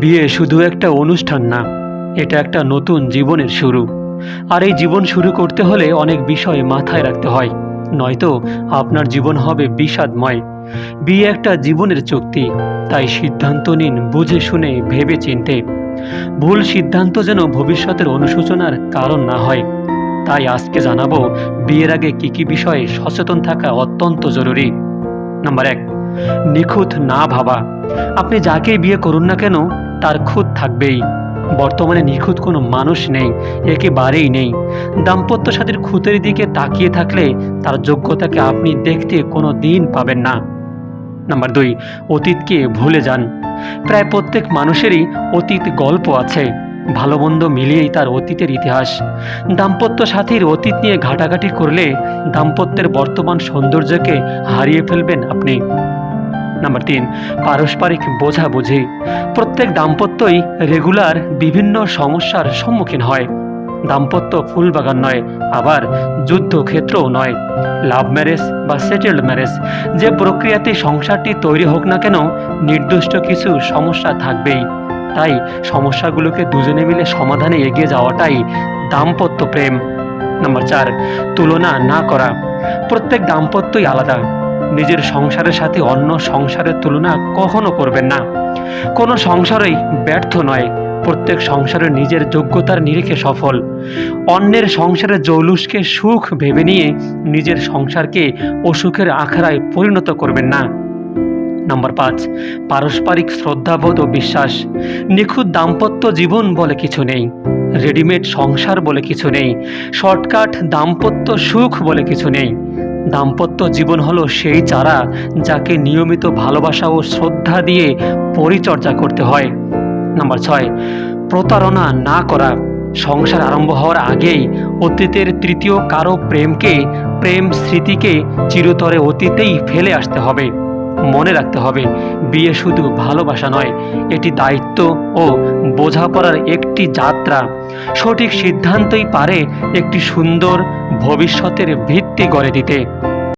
বিয়ে শুধু একটা অনুষ্ঠান না, এটা একটা নতুন জীবনের শুরু। আর এই জীবন শুরু করতে হলে অনেক বিষয় মাথায় রাখতে হয়, নয়তো আপনার জীবন হবে বিষাদময়। বিয়ে একটা জীবনের চুক্তি, তাই সিদ্ধান্ত নিন বুঝে শুনে ভেবে চিনতে। ভুল সিদ্ধান্ত যেন ভবিষ্যতের অনুশোচনার কারণ না হয়। তাই আজকে জানাব, বিয়ের আগে কি কি বিষয়ে সচেতন থাকা অত্যন্ত জরুরি। নাম্বার এক, নিখুঁত না ভাবা। আপনি যাকেই বিয়ে করুন না কেন তার খুঁত থাকবেই। বর্তমানে নিখুঁত কোনো মানুষ নেই, একেবারেই নেই। দাম্পত্য সাথীর খুঁতের দিকে তাকিয়ে থাকলে তার যোগ্যতাকে আপনি দেখতে কোনো দিন পাবেন না। নাম্বার দুই, অতীতকে ভুলে যান। প্রায় প্রত্যেক মানুষেরই অতীত গল্প আছে। ভালো মন্দ মিলিয়েই তার অতীতের ইতিহাস। দাম্পত্য সাথীর অতীত নিয়ে ঘাটাঘাটি করলে দাম্পত্যের বর্তমান সৌন্দর্যকে হারিয়ে ফেলবেন আপনি। নাম্বার তিন, পারস্পরিক বোঝাবুঝি। প্রত্যেক দাম্পত্যই রেগুলার বিভিন্ন সমস্যার সম্মুখীন হয়। দাম্পত্য ফুলবাগান নয়, আবার যুদ্ধক্ষেত্রও নয়। লাভ ম্যারেজ বা সেটেলড ম্যারেজ, যে প্রক্রিয়াতে সংসারটি তৈরি হোক না কেন, নির্দিষ্ট কিছু সমস্যা থাকবেই। তাই সমস্যাগুলোকে দুজনে মিলে সমাধানে এগিয়ে যাওয়াটাই দাম্পত্য প্রেম। নাম্বার চার, তুলনা না করা। প্রত্যেক দাম্পত্যই আলাদা। নিজের সংসারের সাথে অন্য সংসারের তুলনা কখনো করবেন না। কোনো সংসারই ব্যর্থ নয়। প্রত্যেক সংসারের নিজের যোগ্যতার নিরিখে সফল। অন্যের সংসারে জৌলুসকে সুখ ভেবে নিয়ে নিজের সংসারকে অসুখের আখড়ায় পরিণত করবেন না। নাম্বার পাঁচ, পারস্পরিক শ্রদ্ধাবোধ ও বিশ্বাস। নিখুঁত দাম্পত্য জীবন বলে কিছু নেই। রেডিমেড সংসার বলে কিছু নেই। শর্টকাট দাম্পত্য সুখ বলে কিছু নেই। দাম্পত্য জীবন হলো সেই চারা যাকে নিয়মিত ভালোবাসা ও শ্রদ্ধা দিয়ে পরিচর্যা করতে হয়। নাম্বার ছয়, প্রতারণা না করা। সংসার আরম্ভ হওয়ার আগেই অতীতের তৃতীয় কারও প্রেমকে, প্রেম স্মৃতিকে চিরতরে অতীতেই ফেলে আসতে হবে। মনে রাখতে হবে, বিয়ে শুধু ভালোবাসা নয়, এটি দায়িত্ব ও বোঝাপড়ার একটি যাত্রা। সঠিক সিদ্ধান্তই পারে একটি সুন্দর ভবিষ্যতের ভিত্তি গড়ে দিতে।